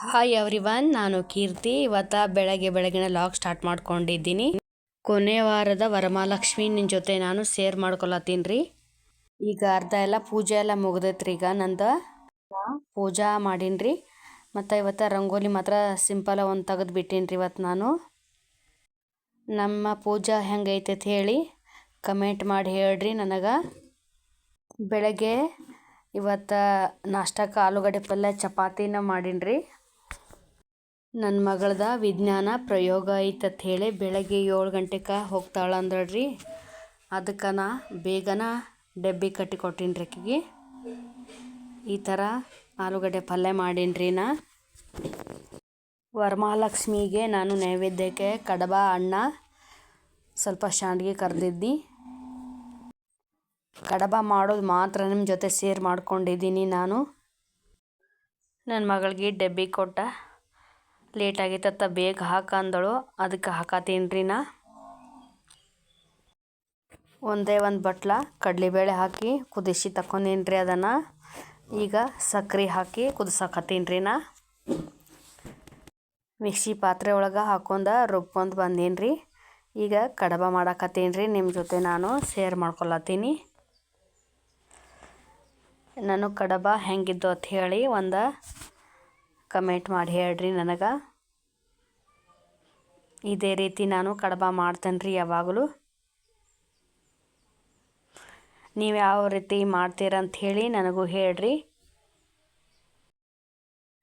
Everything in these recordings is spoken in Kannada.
ಹಾಯ್ ಎವ್ರಿವನ್ ನಾನು ಕೀರ್ತಿ. ಇವತ್ತ ಬೆಳಗ್ಗೆ ಬೆಳಗಿನ ಲಾಗ್ ಸ್ಟಾರ್ಟ್ ಮಾಡ್ಕೊಂಡಿದ್ದೀನಿ. ಕೊನೆ ವಾರದ ವರಮಹಾಲಕ್ಷ್ಮಿ ನಿನ್ನ ಜೊತೆ ನಾನು ಸೇರ್ ಮಾಡ್ಕೊಳತ್ತೀನಿ ರೀ ಈಗ ಅರ್ಧ ಎಲ್ಲ ಪೂಜೆ ಎಲ್ಲ ಮುಗ್ದೈತ್ರಿ ಈಗ ನಂದು. ಪೂಜಾ ಮಾಡೀನಿ ಮತ್ತು ಇವತ್ತು ರಂಗೋಲಿ ಮಾತ್ರ ಸಿಂಪಲ್ ಒಂದು ತೆಗೆದು ಬಿಟ್ಟೀನಿ ರೀ ಇವತ್ತು ನಾನು. ನಮ್ಮ ಪೂಜಾ ಹೆಂಗೈತೆ ಹೇಳಿ ಕಮೆಂಟ್ ಮಾಡಿ ಹೇಳ್ರಿ ನನಗೆ. ಬೆಳಗ್ಗೆ ಇವತ್ತು ನಾಷ್ಟಕ್ಕೆ ಆಲೂಗಡ್ಡೆ ಪಲ್ಯ ಚಪಾತಿನ ಮಾಡೀನಿ ರೀ ನನ್ನ ಮಗಳದ ವಿಜ್ಞಾನ ಪ್ರಯೋಗ ಐತತ್ ಹೇಳಿ ಬೆಳಗ್ಗೆ ಏಳು ಗಂಟೆಗೆ ಹೋಗ್ತಾಳೆ ಅಂದಳ್ರಿ ಅದಕ್ಕೆ ನಾ ಬೇಗನ ಡಬ್ಬಿ ಕಟ್ಟಿ ಕೊಟ್ಟೀನಿ ರೀ ಈ ಥರ ಆಲೂಗಡ್ಡೆ ಪಲ್ಯ ಮಾಡೀನಿ ರೀ ನಾ. ವರಮಹಾಲಕ್ಷ್ಮಿಗೆ ನಾನು ನೈವೇದ್ಯಕ್ಕೆ ಕಡಬ ಅಣ್ಣ ಸ್ವಲ್ಪ ಶಾಂಡ್ಗೆ ಕರೆದಿದ್ದಿ. ಕಡಬ ಮಾಡೋದು ಮಾತ್ರ ನಿಮ್ಮ ಜೊತೆ ಸೇರ್ ಮಾಡ್ಕೊಂಡಿದ್ದೀನಿ ನಾನು. ನನ್ನ ಮಗಳಿಗೆ ಡಬ್ಬಿ ಕೊಟ್ಟ. ಲೇಟ್ ಆಗೈತತ್ತ ಬೇಗ ಹಾಕ ಅಂದಳು. ಅದಕ್ಕೆ ಹಾಕತ್ತೀನಿ ನಾ? ಒಂದೇ ಒಂದು ಬಟ್ಲ, ಕಡಲೆಬೇಳೆ ಹಾಕಿ ಕುದಿಸಿ ತಕ್ಕೊಂಡೇನ್ರಿ ರೀ ಅದನ್ನು. ಈಗ ಸಕ್ರೆ ಹಾಕಿ ಕುದಿಸಕತ್ತೀನಿ ರೀ ನಾ? ಮಿಕ್ಸಿ ಪಾತ್ರೆ ಒಳಗೆ ಹಾಕೊಂಡ ರುಬ್ಕೊಂಡು ಬಂದೀನಿ ರೀ ಈಗ ಕಡಬ ಮಾಡಕತ್ತೀನಿ ನಿಮ್ಮ ಜೊತೆ ನಾನು ಶೇರ್ ಮಾಡ್ಕೊಳತ್ತೀನಿ ನಾನು ಕಡಬ ಹೆಂಗಿದ್ದು ಅಂತ ಹೇಳಿ ಒಂದು ಕಮೆಂಟ್ ಮಾಡಿ ಹೇಳ್ರಿ ನನಗೆ. ಇದೇ ರೀತಿ ನಾನು ಕಡಬ ಮಾಡ್ತೇನೆ ರೀ ಯಾವಾಗಲೂ. ನೀವು ಯಾವ ರೀತಿ ಮಾಡ್ತೀರಂತ ಹೇಳಿ ನನಗೂ ಹೇಳ್ರಿ.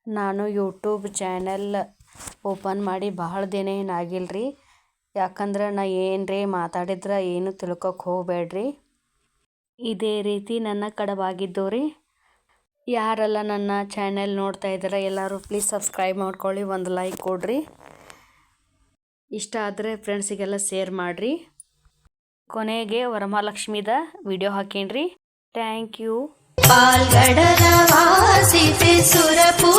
ನಾನು ಯೂಟ್ಯೂಬ್ ಚಾನೆಲ್ ಓಪನ್ ಮಾಡಿ ಭಾಳ ದಿನ ಏನಾಗಿಲ್ಲ ರೀ ಯಾಕಂದ್ರೆ ನಾ ಏನರೇ ಮಾತಾಡಿದ್ರೆ ಏನು ತಿಳ್ಕೊಕ್ಕೆ ಹೋಗಬೇಡ್ರಿ. ಇದೇ ರೀತಿ ನನ್ನ ಕಡಬಾಗಿದ್ದು ರೀ ಯಾರೆಲ್ಲ ನನ್ನ ಚಾನೆಲ್ ನೋಡ್ತಾ ಇದ್ದೀರ ಎಲ್ಲರೂ ಪ್ಲೀಸ್ ಸಬ್ಸ್ಕ್ರೈಬ್ ಮಾಡ್ಕೊಳ್ಳಿ, ಒಂದು ಲೈಕ್ ಕೊಡಿರಿ. ಇಷ್ಟ ಆದರೆ ಫ್ರೆಂಡ್ಸಿಗೆಲ್ಲ ಶೇರ್ ಮಾಡಿರಿ. ಕೊನೆಗೆ ವರಮಹಾಲಕ್ಷ್ಮಿದ ವಿಡಿಯೋ ಹಾಕೇನ್ರಿ. ಥ್ಯಾಂಕ್ ಯು ಪಾಲ್ಗಡನ ವಾಸಿ ಸುರಪು